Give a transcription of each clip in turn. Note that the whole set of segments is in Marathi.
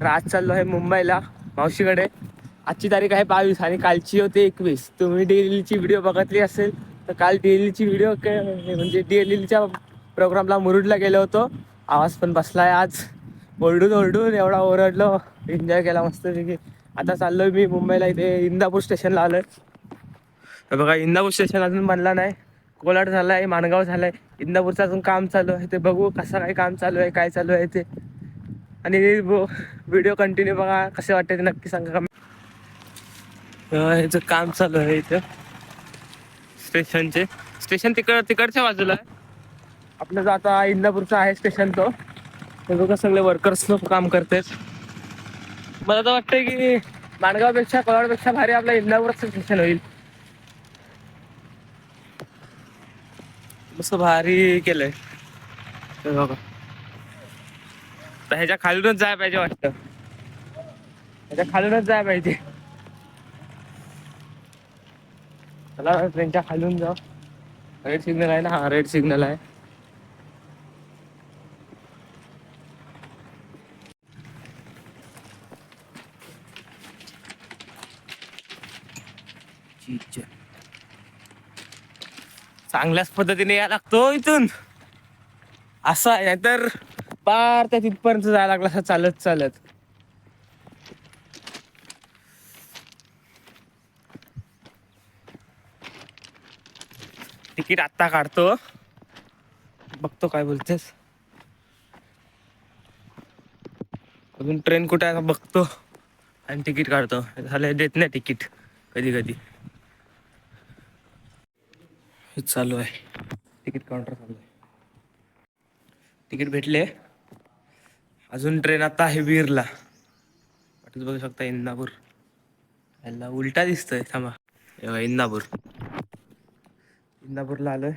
तर आज चाललो आहे मुंबईला मावशीकडे. आजची तारीख आहे बावीस आणि कालची होती एकवीस. तुम्ही डीएलईची व्हिडिओ बघितली असेल तर काल डीएलईची व्हिडिओ म्हणजे डेलीच्या प्रोग्रामला मुरुडला गेलो होतो. आवाज पण बसलाय आज. ओरडून ओरडून एवढा ओरडलो. एन्जॉय केला मस्त आता चाललोय मी मुंबईला इथे इंदापूर स्टेशनला आलोय. तर बघा इंदापूर स्टेशन अजून बनला नाही. कोलाड झालाय माणगाव झालाय. इंदापूरचं अजून काम चालू आहे. ते बघू कसं काय काम चालू आहे काय चालू आहे ते. आणि व्हिडिओ कंटिन्यू बघा कसे वाटते ते नक्की सांगा. का ह्याचं काम चालू आहे इथं. स्टेशनचे स्टेशन तिकड तिकडच्या बाजूला आहे. आपलं जो आता इंदापूरचं आहे स्टेशन तो. बघा सगळे वर्कर्स लोक काम करतात मला तर वाटतंय की माणगावपेक्षा कोलाडपेक्षा भारी आपलं इंदापूरचं स्टेशन होईल. मस्त भारी केलंय. बघा. आता ह्याच्या खालूनच जाय पाहिजे वाटतं. ह्याच्या खालूनच जाय पाहिजे. चला ट्रेनच्या खालून जाऊ. रेड सिग्नल आहे ना? हा रेड सिग्नल आहे. आहे. चांगल्याच पद्धतीने या लागतो इथून. असं आहे तर पार त्या तिथपर्यंत जायला लागला असं चालत चालत. तिकीट आत्ता काढतो. बघतो काय बोलतेस. अजून ट्रेन कुठे आहे बघतो. आणि तिकीट काढतो. झालं देत नाही तिकीट कधी कधी. हे चालू आहे. तिकीट काउंटर चालू आहे. तिकीट भेटले? अजून ट्रेन आता आहे वीरला. वाटत बघू शकता इंदापूर. याला उलटा दिसतोय थांबा. इंदापूर. इंदापूरला आलोय.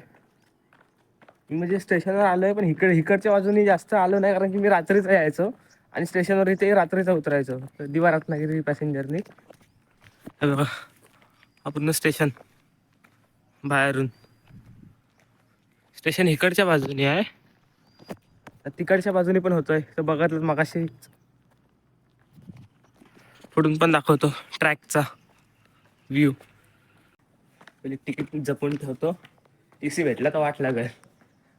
मी म्हणजे स्टेशनवर आलोय पण इकडे इकडच्या बाजूनी जास्त आलो नाही कारण की मी रात्रीच यायचो. आणि स्टेशनवर इथे रात्रीचा उतरायचो. दिवा रत्नागिरी पॅसेंजरनी. हॅलो बघा हा पूर्ण स्टेशन. बाहेरून. स्टेशन इकडच्या बाजूने आहे. तिकडच्या बाजूने पण होतोय. तर बघतलं मगाशी. पुढून पण दाखवतो ट्रॅकचा व्ह्यू. पहिले तिकीट जपून ठेवतो. टी सी भेटला तर वाट लागेल.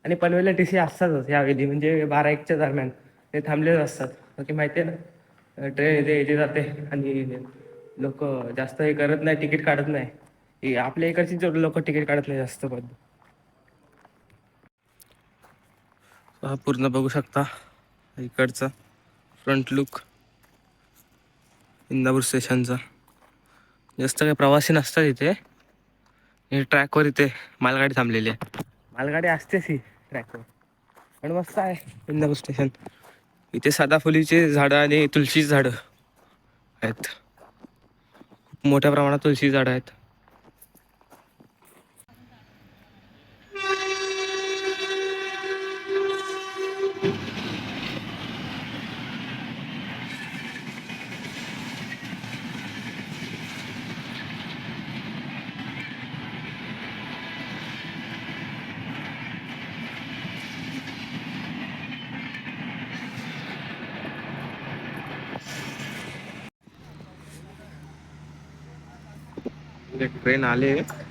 आणि पनवेलला टी सी असतातच यावेळी म्हणजे बारा एकच्या दरम्यान. ते थांबलेच असतात. बाकी माहिती आहे ना ट्रेन येते येते जाते आणि लोक जास्त हे करत नाही तिकीट काढत नाही. आपल्या इकडची लोक तिकीट काढत नाही जास्त पण. हा पूर्ण बघू शकता. इकडचा फ्रंट लुक इंदापूर स्टेशनचा जास्त काही प्रवासी नसतात इथे. हे ट्रॅकवर इथे मालगाडी थांबलेली आहे. मालगाडी असतेच ही ट्रॅकवर पण मस्त आहे इंदापूर स्टेशन इथे सदाफुलीचे झाडं आणि तुळशीची झाडं आहेत. खूप मोठ्या प्रमाणात तुळशी झाडं आहेत. एक ट्रेन आले आहे.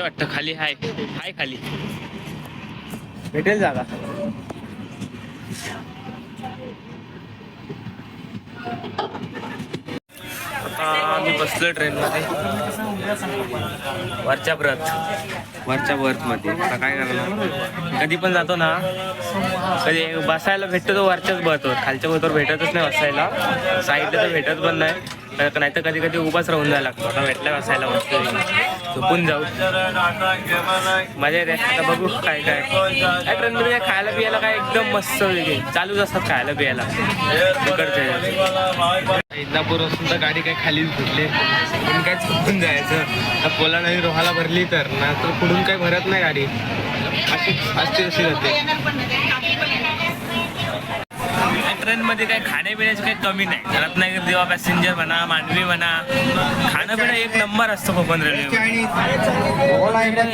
वाटतं खाली हाय. हाय खाली. भेटेल जागा. आता मी बसलो ट्रेन मध्ये वरच्या ब्रथ वरच्या बर्थमध्ये. आता काय करणार? कधी पण जातो ना. कधी बसायला भेटतो तो वरच्याच बर्थवर खालच्या बर्थवर भेटतच नाही बसायला. साईडला तर भेटत पण नाही. नाही तर कधी कधी उभाच राहून जायला लागतो. आता भेटला बसायला मस्त झोपून जाऊ. मजा येते. आता बघू काय काय. काय ट्रेनमध्ये खायला पियाला काय एकदम मस्त वेगळी. चालूच असतात खायला पियाला. इकडचे इंदापूर असून तर गाडी काय खालीच फुटली पण काय चुकून जायचं. तर पोला नाही रोहाला भरली तर. ना तर पुढून काय भरत नाही गाडी. अशी असते अशी जाते ट्रेनमध्ये काही खाण्यापिण्याची काही कमी नाही. रत्नागिरी देवा पॅसेंजर म्हणा मांडवी म्हणा खाणं पिणं एक नंबर असतं कोकण रेल्वे.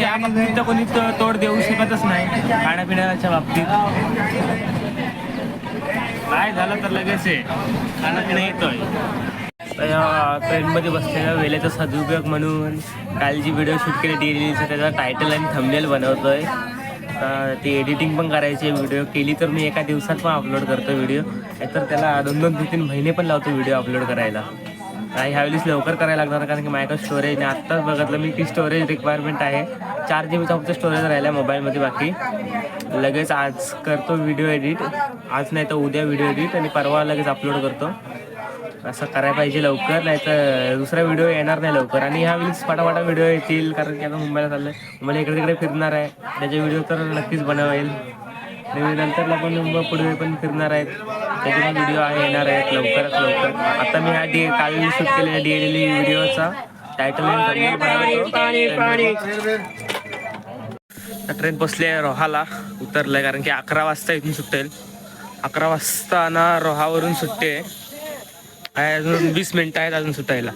या बाबतीत तर कोणी तोड देऊ शकतच नाही खाण्यापिण्याच्या बाबतीत. काय झालं तर लगेच आहे खाणंपिणं येतोय. ट्रेनमध्ये बसलेल्या वेळेचा सदुपयोग म्हणून काल जी व्हिडिओ शूट केली डी त्याचा टायटल आणि थंबनेल बनवतोय. आता ती एडिटिंग पण करायची व्हिडिओ केली तर मी एका दिवसात पण अपलोड करतो व्हिडिओ तर त्याला दोन दोन तीन तीन महिने पण लावतो व्हिडिओ अपलोड करायला. आणि ह्यावेळेस लवकर करायला लागणार कारण की माझ्याकडे स्टोरेज नाही. आत्ताच बघितलं मी की स्टोरेज रिक्वायरमेंट आहे. चार जी बीचा फक्त स्टोरेज राहिला मोबाईलमध्ये बाकी. लगेच आज करतो व्हिडिओ एडिट आज नाही तर उद्या व्हिडिओ एडिट आणि परवा लगेच अपलोड करतो. असं करायला पाहिजे लवकर नाही तर दुसरा व्हिडिओ येणार नाही लवकर. आणि ह्या वेळेस पटापटा व्हिडिओ येतील कारण की आता मुंबईला चाललंय. मुंबईला इकडे तिकडे फिरणार आहे. त्याचे व्हिडिओ तर नक्कीच बनवेल. आणि नंतरला पण मुंबई पुढे पण फिरणार आहेत. त्याचे पण व्हिडिओ आहे येणार आहेत लवकरात लवकर. आता मी हा डी काल शूट केलेल्या डी एल व्हिडिओचा टायटल ट्रेन आहे रोहाला. उतरलंय कारण की अकरा वाजता इथून सुटेल. अकरा वाजता ना रोहावरून सुट्टे काय अजून वीस मिनिटं आहेत अजून सुटायला.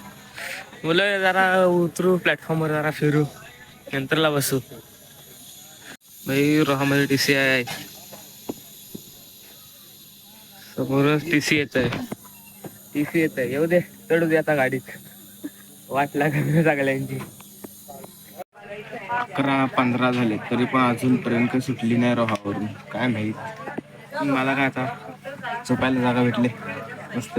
मुलं जरा उतरू प्लॅटफॉर्मवर जरा फिरू. नंतरला बसू. भाई रोहामध्ये टी सी आहे समोरच टी सी येत आहे टी सी येत आहे येऊ दे चढू दे आता गाडीत. वाट लागत सगळ्यांची. अकरा पंधरा झाले तरी पण अजून ट्रेन काही सुटली नाही रोहावरून. काय माहीत? मला काय आता झोपायला जागा भेटले. मस्त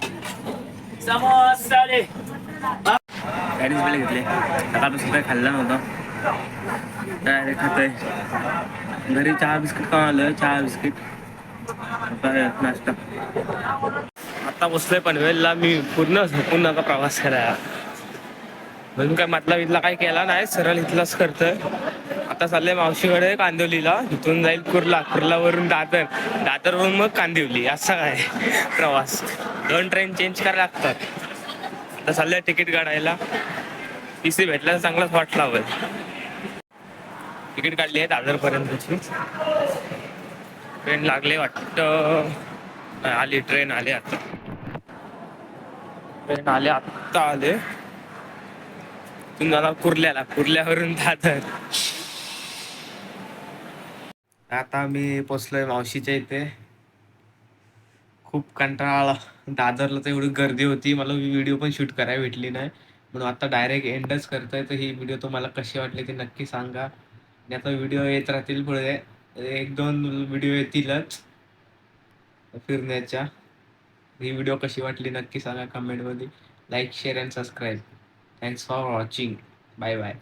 चायनीज बिल घेतले. सकाळपासून काही खाल्लं नव्हतं. डायरेक्ट खातोय. घरी चहा बिस्किट खाऊन आलं चहा बिस्किट. आता नाश्ता. आता बसलोय पनवेलला मी पूर्ण झोपून आता प्रवास करायला. म्हणून काय मतला इथला काही केला नाही. सरळ इथलाच करतोय. आता चाललंय मावशीकडे कांदिवलीला. इथून जाईल कुर्ला. कुर्लावरून दादर. दादरवरून मग कांदिवली. असा काय प्रवास. दोन ट्रेन चेंज करायला लागतात. आता सध्या तिकीट काढायला. टी सी भेटला तर चांगलाच वाटला लावेल. तिकीट काढली आहे दादर पर्यंतची ट्रेन लागले वाटतं. आली ट्रेन आली आता. ट्रेन आले आत्ता आले. तुम्ही जाणार कुर्ल्याला कुर्ल्यावरून दादर. आता मी पोचलोय मावशीच्या इथे. खूप कंटाळा आला. दादरला तर एवढी गर्दी होती. मला व्हिडिओ पण शूट करायला भेटली नाही. म्हणून आता डायरेक्ट एंडच करतोय. तर ही व्हिडिओ तुम्हाला कशी वाटली ते नक्की सांगा. आणि आता व्हिडिओ येत राहतील पुढे. एक दोन व्हिडिओ येतीलच फिरण्याच्या. ही व्हिडिओ कशी वाटली नक्की सांगा कमेंटमध्ये like share and subscribe thanks for watching bye bye